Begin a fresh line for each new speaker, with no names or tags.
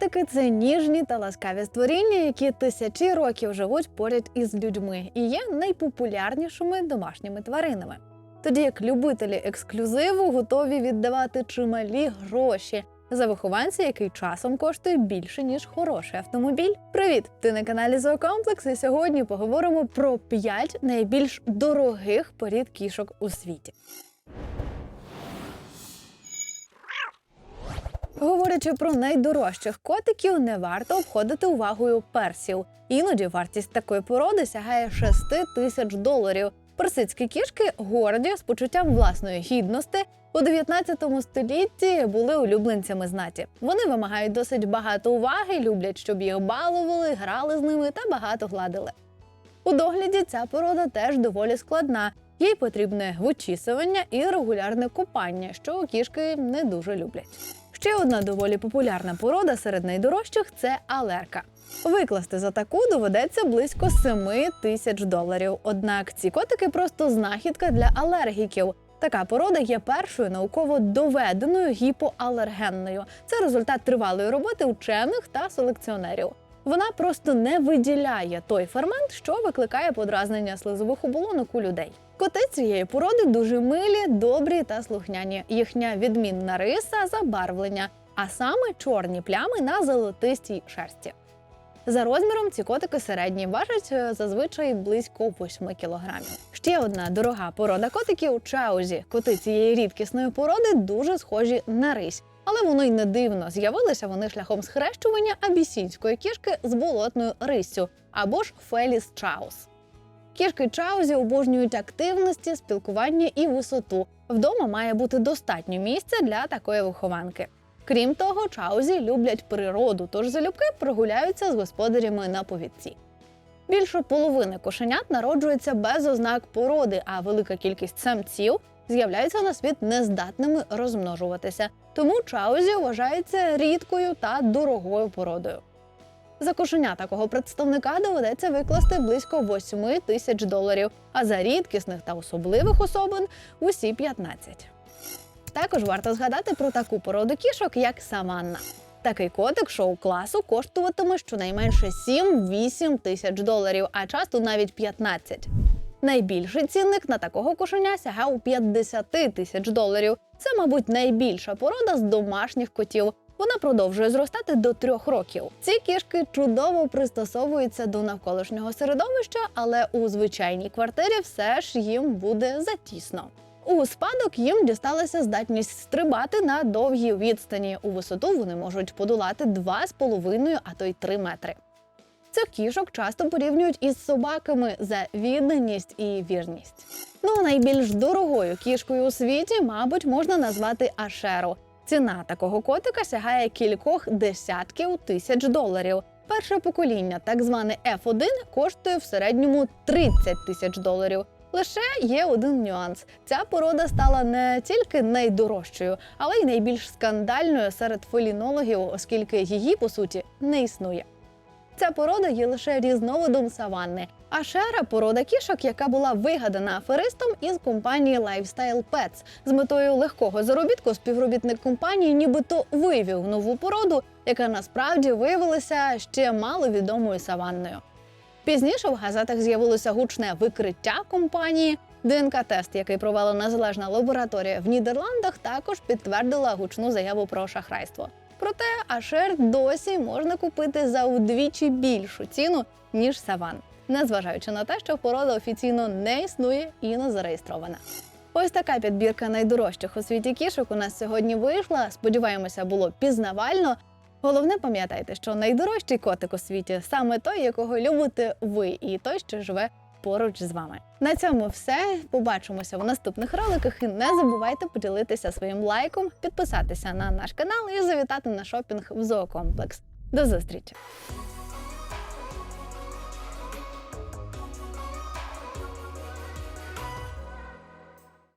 Котики це ніжні та ласкаві створіння, які тисячі років живуть поряд із людьми і є найпопулярнішими домашніми тваринами. Тоді як любителі ексклюзиву готові віддавати чималі гроші за вихованця, який часом коштує більше ніж хороший автомобіль. Привіт! Ти на каналі Зоокомплекс, і сьогодні поговоримо про 5 найбільш дорогих порід кішок у світі. Говорячи про найдорожчих котиків, не варто обходити увагою персів. Іноді вартість такої породи сягає 6 тисяч доларів. Персидські кішки горді з почуттям власної гідності. У 19 столітті були улюбленцями знаті. Вони вимагають досить багато уваги, люблять, щоб їх балували, грали з ними та багато гладили. У догляді ця порода теж доволі складна. Їй потрібне вичісування і регулярне купання, що кішки не дуже люблять. Ще одна доволі популярна порода серед найдорожчих це алерка. Викласти за таку доведеться близько 7 тисяч доларів. Однак ці котики просто знахідка для алергіків. Така порода є першою науково доведеною гіпоалергенною. Це результат тривалої роботи учених та селекціонерів. Вона просто не виділяє той фермент, що викликає подразнення слизових оболонок у людей. Коти цієї породи дуже милі, добрі та слухняні. Їхня відмінна риса забарвлення, а саме чорні плями на золотистій шерсті. За розміром ці котики середні важать е, зазвичай близько 8 кілограмів. Ще одна дорога порода котиків чаузі. Коти цієї рідкісної породи дуже схожі на рись. Але воно й не дивно. З'явилися вони шляхом схрещування абісінської кішки з болотною риссю або ж Феліс Чаус. Кішки Чаузі обожнюють активності, спілкування і висоту. Вдома має бути достатньо місця для такої вихованки. Крім того, чаузі люблять природу, тож залюбки прогуляються з господарями на повідці. Більше половини кошенят народжується без ознак породи, а велика кількість самців з'являються на світ нездатними розмножуватися. Тому чаузі вважається рідкою та дорогою породою. За кошеня такого представника доведеться викласти близько 8 тисяч доларів, а за рідкісних та особливих особин усі 15. Також варто згадати про таку породу кішок, як саванна. Такий котик шоу-класу коштуватиме щонайменше 7-8 тисяч доларів, а часто навіть 15. Найбільший цінник на такого кошеня сягав 50 тисяч доларів. Це, мабуть, найбільша порода з домашніх котів. Вона продовжує зростати до трьох років. Ці кішки чудово пристосовуються до навколишнього середовища, але у звичайній квартирі все ж їм буде затісно. У спадок їм дісталася здатність стрибати на довгі відстані. У висоту вони можуть подолати 2,5, а то й 3 метри. Цих кішок часто порівнюють із собаками за відданість і вірність. Ну, найбільш дорогою кішкою у світі, мабуть, можна назвати Ашеру. Ціна такого котика сягає кількох десятків тисяч доларів. Перше покоління, так зване F1, коштує в середньому 30 тисяч доларів. Лише є один нюанс: ця порода стала не тільки найдорожчою, але й найбільш скандальною серед фелінологів, оскільки її по суті не існує. Ця порода є лише різновидом саванни. А шера порода кішок, яка була вигадана аферистом із компанії Lifestyle Pets. З метою легкого заробітку співробітник компанії нібито вивів нову породу, яка насправді виявилася ще маловідомою саванною. Пізніше в газетах з'явилося гучне викриття компанії. ДНК-тест, який провела незалежна лабораторія в Нідерландах, також підтвердила гучну заяву про шахрайство. Проте Ашер досі можна купити за удвічі більшу ціну ніж саван, незважаючи на те, що порода офіційно не існує і не зареєстрована. Ось така підбірка найдорожчих у світі кішок у нас сьогодні вийшла. Сподіваємося, було пізнавально. Головне пам'ятайте, що найдорожчий котик у світі саме той, якого любите ви, і той, що живе поруч з вами. На цьому все. Побачимося в наступних роликах. І не забувайте поділитися своїм лайком, підписатися на наш канал і завітати на шопінг в зоокомплекс. До зустрічі!